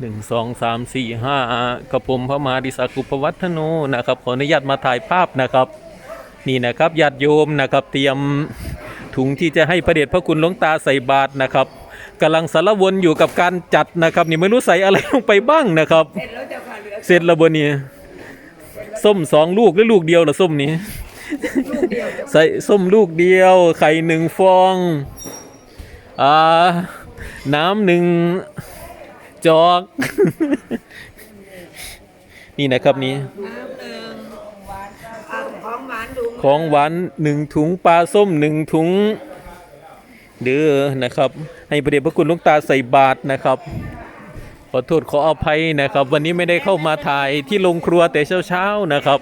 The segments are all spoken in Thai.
หนึ่งสองสามสี่ห้ากระผมพระมหาดิสากุปวัฒโนนะครับ ขออนุญาตมาถ่ายภาพนะครับ นี่นะครับญาติโยมนะครับ เตรียมถุงที่จะให้พระเดชพระคุณหลวงตาใส่บาตรนะครับกำลังสารวนอยู่กับการจัดนะครับ นี่ไม่รู้ใส่อะไรลงไปบ้างนะครับ เสร็จแล้วเจ้าค่ะเหลือเสร็จแล้วบนนี้ส้มสองลูกหรือลูกเดียวเหรอส้มนี้ลูกเดียวเจ้าใส่ส้มลูกเดียว ไข่หนึ่งฟองอ่าน้ำหนึ่ง จอก นี่นะครับนี่น้ำหนึ่งอ่าของหวานดูของหวานหนึ่งถุงปลาส้มหนึ่งถุง เด้อนะครับ ให้พระเดชพระคุณหลุงตาใส่บาตรนะครับ ขอโทษขออภัยนะครับ วันนี้ไม่ได้เข้ามาถ่ายที่โรงครัวแต่เช้าๆนะครับ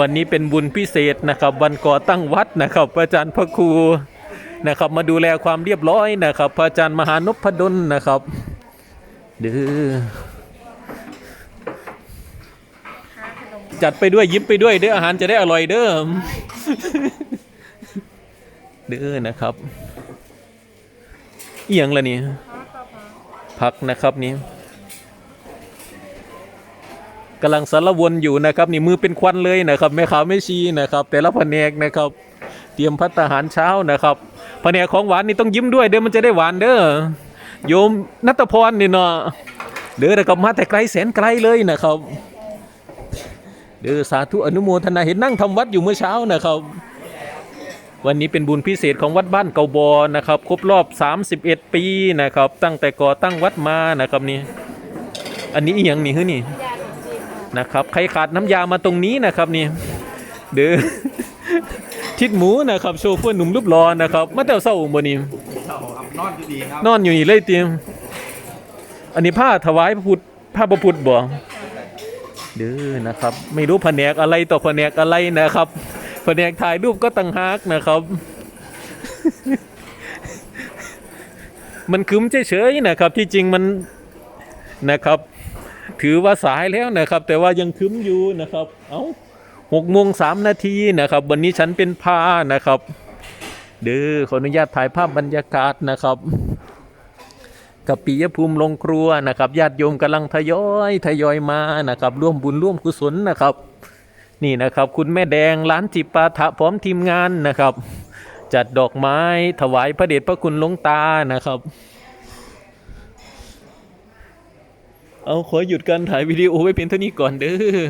วันนี้เป็นบุญพิเศษนะครับ วันก่อตั้งวัดนะครับพระอาจารย์พระครูนะครับ มาดูแลความเรียบร้อยนะครับ พระอาจารย์มหานพดลนะครับ เด้อจัดไปด้วยยิ้มไปด้วยเด้ออาหารจะได้อร่อยเด้อเด้อนะครับเอียงละนี่พักนะครับนี่กำลังสารวนอยู่นะครับ นี่มือเป็นควันเลยนะครับแม่ขาวไม่ชีนะครับ แต่ละแผนกนะครับ เตรียมพัตตาหารเช้านะครับแผนกของหวานนี่ต้องยิ้มด้วยเด้อมันจะได้หวานเด้อ โยมนัตพรนี่เนาะเด้อนะครับมาแต่ไกลแสนไกลเลยนะครับเด้อสาธุอนุโมทนาเห็นนั่งทำวัดอยู่เมื่อเช้านะครับ วันนี้เป็นบุญพิเศษของวัดบ้านเกาบอนะครับ ครบรอบ 31 ปีนะครับ ตั้งแต่ก่อตั้งวัดมานะครับนี่อันนี้อหย่างนี่ฮึนี่นะครับใครขาดน้ำยามาตรงนี้นะครับนี่เด้อทิดหมูนะครับโชเฟอร์หนุ่มรูปรอนะครับมาแต่เศร้าบ่นี่ เจ้าครับนอนดีครับนอนอยู่นี่เลยเตรียมอันนี้ผ้าถวายพระพุทธผ้าพระพุทธบ่เด้อนะครับ ไม่รู้แผนกอะไรต่อแผนกอะไรนะครับแผนกถ่ายรูปก็ต่างหากนะครับ มันคึมเฉยๆนะครับ ที่จริงมันนะครับ ถือว่าสายแล้วนะครับ แต่ว่ายังคึมอยู่นะครับ เอา้าหกโมงสามนาทีนะครับ วันนี้ฉันเป็นพานะครับ เด้อขออนุญาตถ่ายภาพบรรยากาศนะครับ กับปิยภูมิลงครัวนะครับญาติโยมกำลังทยอยทยอยมานะครับ ร่วมบุญร่วมกุศลนะครับ นี่นะครับ คุณแม่แดงร้านจิปาถะพร้อมทีมงานนะครับ จัดดอกไม้ถวายพระเดชพระคุณหลวงตานะครับเอาขอหยุดการถ่ายวิดีโอไว้เพียงเท่านี้ก่อนเด้อ